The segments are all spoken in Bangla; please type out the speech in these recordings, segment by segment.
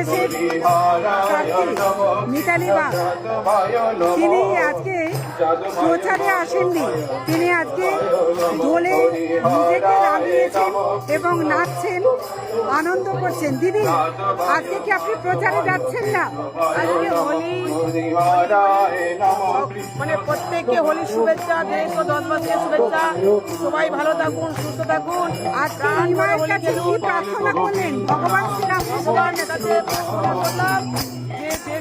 কংগ্রেসের মিতালি বা। তিনি আজকে প্রচারে আসেননি। তিনি আজকে দোলে নামিয়েছেন এবং নাচছেন আনন্দ করছেন। দিদি আজকে কি আপনি প্রচারে যাচ্ছেন না? আজকে হোলি মানে প্রত্যেককে হোলির শুভেচ্ছা দেশ ও দশবাসীকে শুভেচ্ছা। সবাই ভালো থাকুন সুস্থ থাকুন। আর প্রাণ কাছে কি প্রার্থনা করলেন? ভগবান কাছে প্রার্থনা করলাম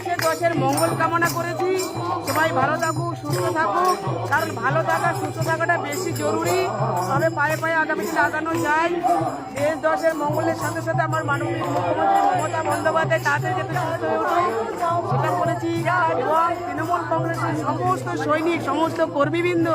যে দশের মঙ্গল কামনা করেছি। সবাই ভালো থাকুক সুস্থ থাকুক। কারণ ভালো থাকা সুস্থ থাকাটা বেশি জরুরি। তবে পায়ে পায়ে আগামী দিনে আগানো যায়। দেশ দশের মঙ্গলের সাথে সাথে আমার মাননীয় মুখ্যমন্ত্রী মমতা বন্দ্যোপাধ্যায় তাদের যাতে সুস্থ হয়ে ওঠে সেটা করেছি। এবং তৃণমূল কংগ্রেসের সমস্ত সৈনিক সমস্ত কর্মীবৃন্দ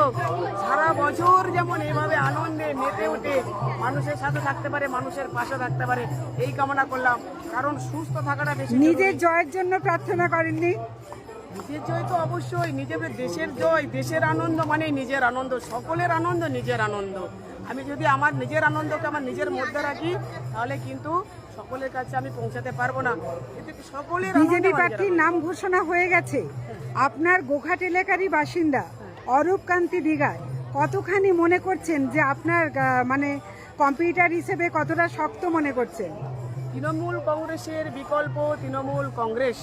সারা বছর যেমন এভাবে আনন্দে মেতে উঠে মানুষের সাথে থাকতে পারে মানুষের পাশে থাকতে পারে এই কামনা করলাম। কারণ সুস্থ থাকাটা বেশি নিজের জয়ের জন্য প্রার্থনা করেননি। নিজের জয় তো অবশ্যই নিজের দেশের জয় দেশের আনন্দ মানে নিজের আনন্দ সকলের আনন্দ নিজের আনন্দ। আমি যদি আমার নিজের আনন্দকে আমার নিজের মধ্যে রাখি তাহলে কিন্তু সকলের কাছে আমি পৌঁছাতে পারব না। কিন্তু সকলের বিজেপি প্রার্থীর নাম ঘোষণা হয়ে গেছে। আপনার গোঘাট এলাকারই বাসিন্দা অরূপ কান্তি কতখানি মনে করছেন যে আপনার মানে কম্পিউটার হিসেবে কতটা শক্ত মনে করছেন? তৃণমূল কংগ্রেসের বিকল্প তৃণমূল কংগ্রেস।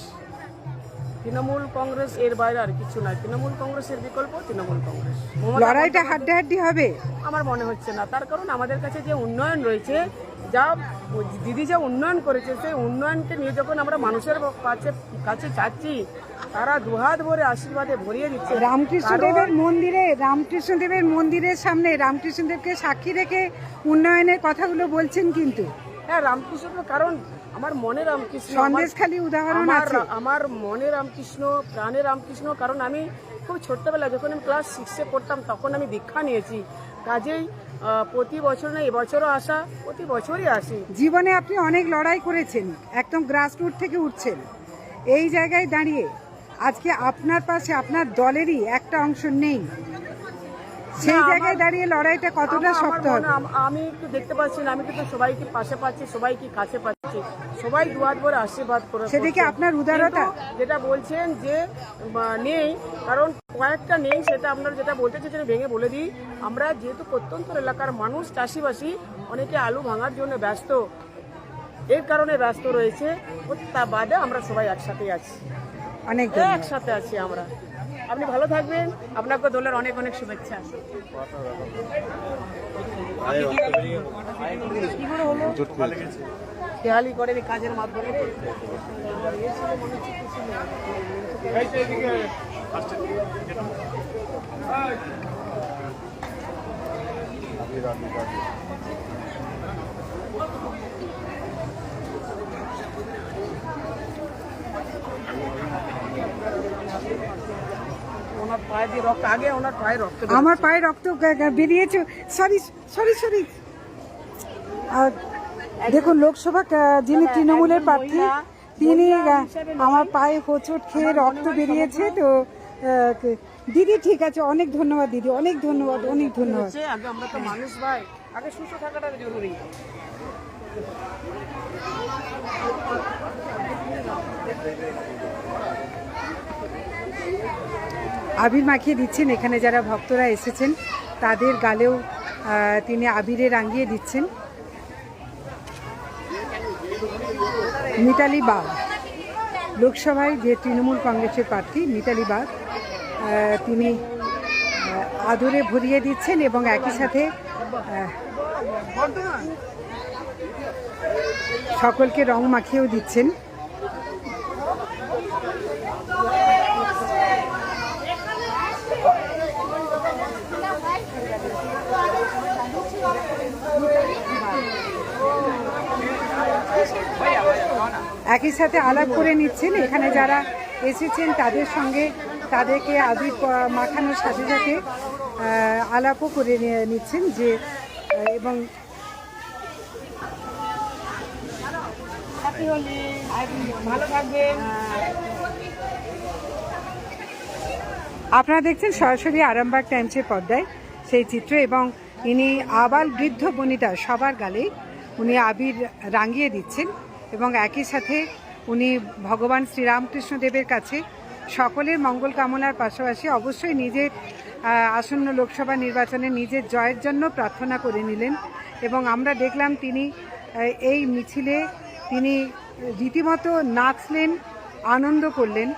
তৃণমূল কংগ্রেস এর বাইরে আর কিছু নাই। তৃণমূল কংগ্রেসের বিকল্প তৃণমূল কংগ্রেস। লড়াইটা হাড্ডাহাড্ডি হবে? আমার মনে হচ্ছে না। তার কারণ আমাদের কাছে যে উন্নয়ন রয়েছে যা দিদি যা উন্নয়ন করেছে সেই উন্নয়নকে নিয়ে যখন আমরা মানুষের কাছে কাছে চাচ্ছি তারা দুহাত ভরে আশীর্বাদে ভরিয়ে দিচ্ছে। রামকৃষ্ণদেবের মন্দিরে রামকৃষ্ণদেবের মন্দিরের সামনে রামকৃষ্ণদেবকে সাক্ষী রেখে উন্নয়নের কথাগুলো বলছেন কিন্তু। হ্যাঁ রামকৃষ্ণ কারণ আমার মনে রামকৃষ্ণ সন্দেশখালী উদাহরণ আছে। আমার মনে রামকৃষ্ণ প্রাণে রামকৃষ্ণ কারণ আমি খুব ছোট্টবেলায় যখন আমি ক্লাস সিক্সে পড়তাম তখন আমি দীক্ষা নিয়েছি। কাজেই প্রতি বছর না এবছরও আসা প্রতি বছরই আসি। জীবনে আপনি অনেক লড়াই করেছেন একদম গ্রাসরুট থেকে উঠছেন। এই জায়গায় দাঁড়িয়ে আজকে আপনার পাশে আপনার দলেরই একটা অংশ নেই। সেই জায়গায় দাঁড়িয়ে লড়াইটা কতটা শক্ত হবে? আমি একটু দেখতে পাচ্ছি না আমি কিন্তু সবাইকে পাশে পাচ্ছি সবাইকে কাছে পাচ্ছি। সবাই দুয়ার ভরে আশীর্বাদ করে সেটা কি করছে। আপনার উদারতা? যেটা বলছেন যে নেই কারণ কয়েকটা নেই সেটা আপনারা যেটা বলতে চাইছেন ভেঙে বলে দিই। আমরা যেহেতু প্রত্যন্ত এলাকার মানুষ চাষিবাসী অনেকে আলু ভাঙার জন্য ব্যস্ত। এর কারণে ব্যস্ত রয়েছে। তা বাদে আমরা সবাই একসাথে আছি। অনেক একসাথে আছি আমরা। আপনি ভালো থাকবেন। আপনাকে দলের অনেক অনেক শুভেচ্ছা। কি করে হলো? কাজের মাধ্যমে। পায়ে দিয়ে রক্ত আগে ওনার পায়ে রক্ত আমার পায়ে রক্ত বেরিয়েছে। সরি সরি সরি দেখুন লোকসভা যিনি তৃণমূলের প্রার্থী তিনি আমার পায়ে হোঁচট খেয়ে রক্ত বেরিয়েছে তো দিদি ঠিক আছে অনেক ধন্যবাদ দিদি অনেক ধন্যবাদ অনেক ধন্যবাদ। আগে আমরা তো মানুষ ভাই আগে সুস্থ থাকাটা জরুরি। আবির মাখিয়ে দিচ্ছেন। এখানে যারা ভক্তরা এসেছেন, তাদের গালেও তিনি আবিরে রাঙিয়ে দিচ্ছেন। মিতালি বাগ। লোকসভায় যে তৃণমূল কংগ্রেসের প্রার্থী মিতালি বাগ তিনি আদরে ভরিয়ে দিচ্ছেন এবং একই সাথে সকলকে রং মাখিয়েও দিচ্ছেন। একই সাথে আলাপ করে নিচ্ছেন। এখানে যারা এসেছেন তাদের সঙ্গে তাদেরকে আবির মাখানোর সাথে সাথে আলাপও করে নিয়ে- নিচ্ছেন যে এবং আপনারা দেখছেন সরাসরি আরামবাগ টাইমসের পর্দায় সেই চিত্র এবং ইনি আবাল বৃদ্ধ বনিতা সবার গালে উনি আবির রাঙিয়ে দিচ্ছেন। এবং একই সাথে উনি ভগবান শ্রীরামকৃষ্ণদেবের কাছে সকলের মঙ্গল কামনার পাশাপাশি অবশ্যই নিজের আসন্ন লোকসভা নির্বাচনে নিজের জয়ের জন্য প্রার্থনা করে নিলেন এবং আমরা দেখলাম তিনি এই মিছিলে তিনি রীতিমতো নাচলেন, আনন্দ করলেন।